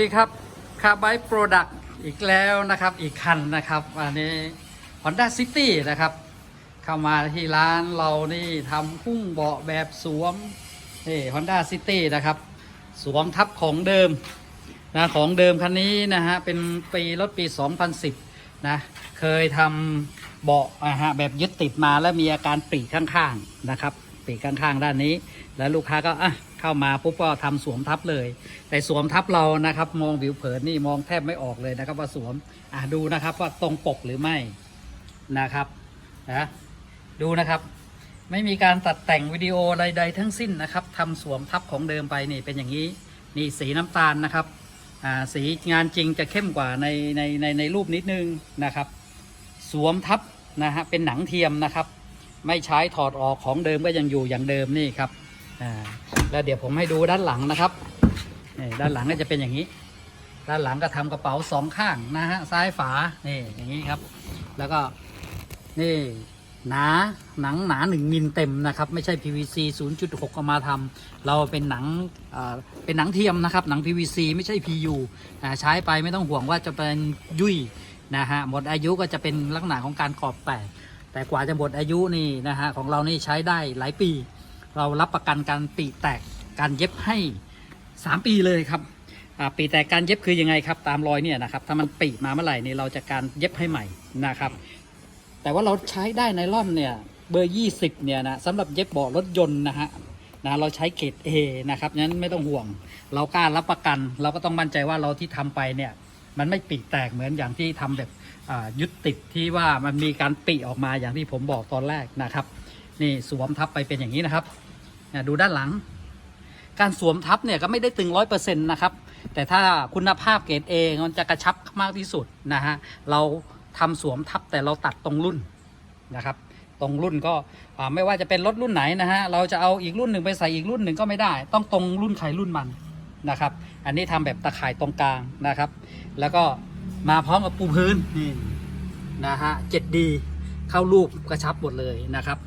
สวัสดีครับคาร์ไบโปรดักต์อีกแล้วนะครับอีกคันนะครับอันนี้ Honda City นะครับ เข้ามาที่ร้านเรานี่ทำพุ่งเบาะแบบสวมนี่ Honda City นะครับ สวมทับของเดิมนะของเดิมคันนี้นะฮะเป็นปีรถปี 2010 นะ เคยทำเบาะอะฮะแบบยึดติดมาแล้วมีอาการปรีข้างๆนะครับปรีข้างๆ ด้านนี้ แล้วลูกค้าก็อะเข้ามาปุ๊บก็ทำสวมทับเลย แต่สวมทับเรานะครับ มองผิวเผินนี่มองแทบไม่ออกเลยนะครับ ว่าสวมอะดูนะครับว่าตรงปกหรือไม่นะครับนะดูนะครับ ไม่มีการตัดแต่งวิดีโอใดๆทั้งสิ้นนะครับทำสวมทับของเดิมไปนี่เป็นอย่างนี้นี่สีน้ำตาลนะครับอ่าสีงานจริงจะเข้มกว่าในในในในรูปนิดนึงนะครับ สวมทับนะฮะเป็นหนังเทียมนะครับ ไม่ใช้ถอดออกของเดิมก็ยังอยู่อย่างเดิมนี่ครับ แล้วเดี๋ยวผมให้ดูด้านหลังนะครับด้านหลังก็จะเป็นอย่างนี้ ด้านหลังก็ทำกระเป๋าสองข้างนะฮะซ้ายฝานี่อย่างนี้ครับ แล้วก็นี่หนาหนังหนาหนึ่งมิลเต็มนะครับ ไม่ใช่ PVC 0.6เอามาทำเราเป็นหนังเป็นหนังเทียมนะครับ หนัง PVC ไม่ใช่ PU ใช้ไปไม่ต้องห่วงว่าจะเป็นยุ่ยนะฮะหมดอายุก็จะเป็นลักษณะของการกรอบแตกแต่กว่าจะหมดอายุนี่นะฮะของเรานี่ใช้ได้หลายปี เรารับประกันการปีแตกการเย็บให้ 3 ปีเลยครับปีแตกการเย็บคือยังไงครับ ตามรอยเนี่ยนะครับ ถ้ามันปีมาเมื่อไหร่นี่เราจะการเย็บให้ใหม่นะครับ แต่ว่าเราใช้ได้ไนล่อนเนี่ยเบอร์ 20 เนี่ยนะสำหรับเย็บเบาะรถยนต์นะฮะนะเราใช้เกรด A นะครับงั้นไม่ต้องห่วง เรากล้ารับประกัน เราก็ต้องมั่นใจว่าเราที่ทำไปเนี่ยมันไม่ปีแตกเหมือนอย่างที่ทำแบบยึดติดที่ว่ามันมีการปีออกมาอย่างที่ผมบอกตอนแรกนะครับ นี่สวมทับไปเป็นอย่างนี้นะครับดูด้านหลัง การสวมทับเนี่ยก็ไม่ได้ตึงร้อยเปอร์เซ็นต์นะครับ แต่ถ้าคุณภาพเกรดเองมันจะกระชับมากที่สุดนะฮะเราทำสวมทับแต่เราตัดตรงรุ่นนะครับ ตรงรุ่นก็ไม่ว่าจะเป็นรถรุ่นไหนนะฮะเราจะเอาอีกรุ่นหนึ่งไปใส่อีกรุ่นหนึ่งก็ไม่ได้ ต้องตรงรุ่นใครรุ่นมันนะครับ อันนี้ทำแบบตะข่ายตรงกลางนะครับ แล้วก็มาพร้อมกับปูพื้นนี่นะฮะ 7D เข้ารูปกระชับหมดเลยนะครับ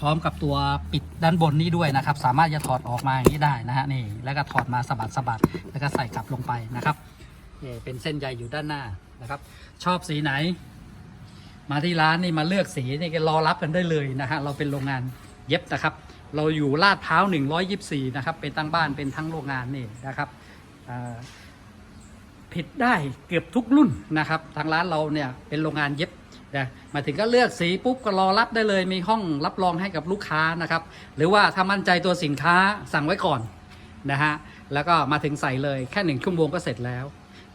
พร้อมกับตัวปิดด้านบนนี้ด้วยนะครับ สามารถจะถอดออกมาอย่างนี้ได้นะฮะนี่แล้วก็ถอดมาสะบัดสะบัดแล้วก็ใส่กลับลงไปนะครับนี่เป็นเส้นใยอยู่ด้านหน้านะครับ ชอบสีไหน มาที่ร้านนี่มาเลือกสีนี่ก็รอรับกันได้เลยนะฮะเราเป็นโรงงานเย็บนะครับ เราอยู่ลาดพร้าว124 นะครับ เป็นทั้งบ้านเป็นทั้งโรงงานนี่นะครับผิดได้เกือบทุกรุ่นนะครับ ทางร้านเราเนี่ยเป็นโรงงานเย็บ นะมาถึงก็เลือกสีปุ๊บก็รอรับได้เลย มีห้องรับรองให้กับลูกค้านะครับ หรือว่าถ้ามั่นใจตัวสินค้าสั่งไว้ก่อนนะฮะแล้วก็มาถึงใส่เลยแค่หนึ่งชั่วโมงก็เสร็จแล้ว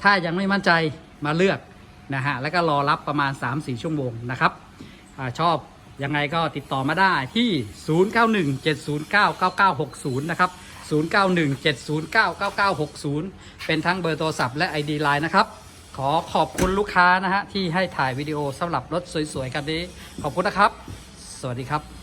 ถ้ายังไม่มั่นใจมาเลือกนะฮะแล้วก็รอรับประมาณ 3-4 ชั่วโมงนะครับอชอบยังไงก็ติดต่อมาได้ที่ 0917099960 นะครับ 0917099960 เป็นทั้งเบอร์โทรศัพท์และ ID Line นะครับ ขอขอบคุณลูกค้านะฮะที่ให้ถ่ายวิดีโอสำหรับรถสวยๆกันนี้ ขอบคุณนะครับ สวัสดีครับ